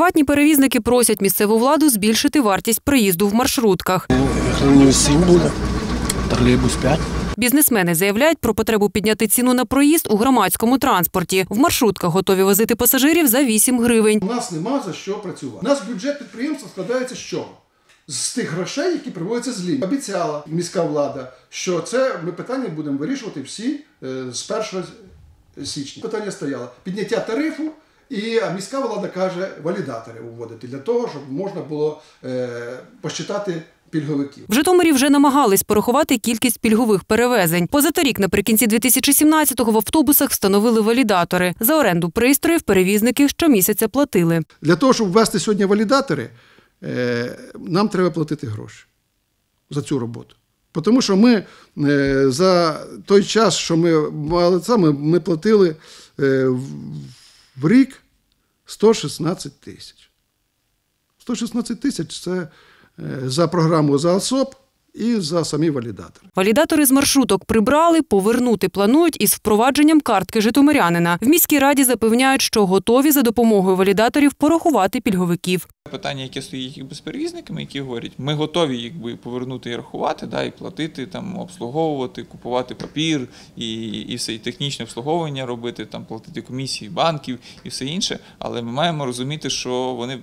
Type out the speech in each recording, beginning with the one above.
Приватні перевізники просять місцеву владу збільшити вартість проїзду в маршрутках. Гривнів 7 буде, тролейбус 5. Бізнесмени заявляють про потребу підняти ціну на проїзд у громадському транспорті. В маршрутках готові возити пасажирів за 8 гривень. У нас нема за що працювати. У нас бюджет підприємства складається з чого? З тих грошей, які приводяться з лінії. Обіцяла міська влада, що це ми питання будемо вирішувати всі е, з 1 січня. Питання стояло підняття тарифу, і міська влада каже валідатори вводити для того, щоб можна було е, посчитати пільговиків. В Житомирі вже намагались порахувати кількість пільгових перевезень. Позаторік, наприкінці 2017-го в автобусах встановили валідатори. За оренду пристроїв перевізники щомісяця платили. Для того, щоб ввести сьогодні валідатори, е, нам треба платити гроші за цю роботу. Тому що ми е, за той час, що ми мали це, ми, платили в рік 116 тисяч. 116 тисяч це е, за програму за особ. і за самі валідатори. Валідатори з маршруток прибрали, повернути планують із впровадженням картки житомирянина. В міській раді запевняють, що готові за допомогою валідаторів порахувати пільговиків. Питання, яке стоїть якби з перевізниками, які говорять, ми готові якби повернути і рахувати, да, і платити, там обслуговувати, купувати папір і, і все, і технічне обслуговування робити, там платити комісії банків і все інше. Але ми маємо розуміти, що вони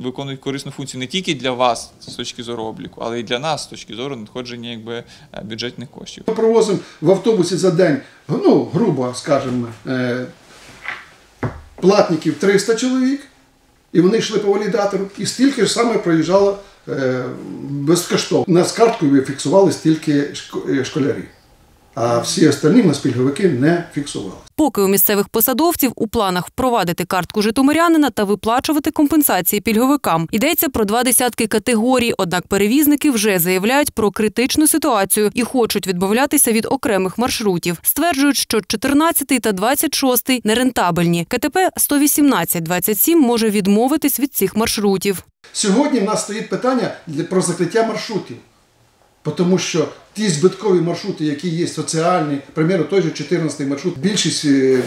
виконують корисну функцію не тільки для вас з точки зору обліку, але й для нас з точки зору надходження якби е, бюджетних коштів. Ми провозимо в автобусі за день, ну, грубо скажемо, е, платників 300 чоловік, і вони йшли по валідатору, і стільки ж саме проїжджало е, безкоштовно. На карткою фіксували стільки е, школярів, а всі остальні в нас пільговики не фіксували. Поки у місцевих посадовців у планах впровадити картку житомирянина та виплачувати компенсації пільговикам. Йдеться про два десятки категорій. Однак перевізники вже заявляють про критичну ситуацію і хочуть відмовлятися від окремих маршрутів. Стверджують, що 14 та 26 нерентабельні. КТП 118-27 може відмовитись від цих маршрутів. Сьогодні в нас стоїть питання про закриття маршрутів. Тому що ті збиткові маршрути, які є соціальні, приміру, той же 14 маршрут, більшість е,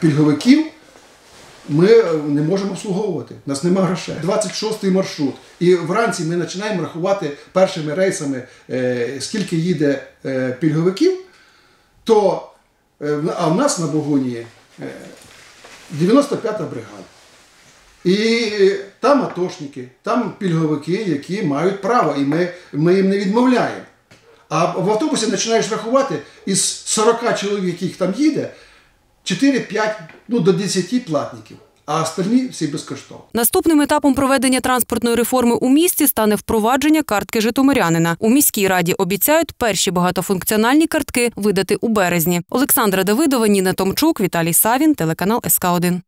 пільговиків ми е, не можемо обслуговувати. У нас немає грошей. 26-й маршрут. І вранці ми починаємо рахувати першими рейсами, е, скільки їде е, пільговиків, то е, а в нас на Богуні 95-та бригада. І там атошники, там пільговики, які мають право, і ми, ми їм не відмовляємо. А в автобусі починаєш рахувати із 40 чоловік, яких там їде, 4-5, ну до 10 платників, а остальні всі безкоштовно. Наступним етапом проведення транспортної реформи у місті стане впровадження картки житомирянина. У міській раді обіцяють перші багатофункціональні картки видати у березні. Олександра Давидова, Ніна Томчук, Віталій Савін, телеканал СК 1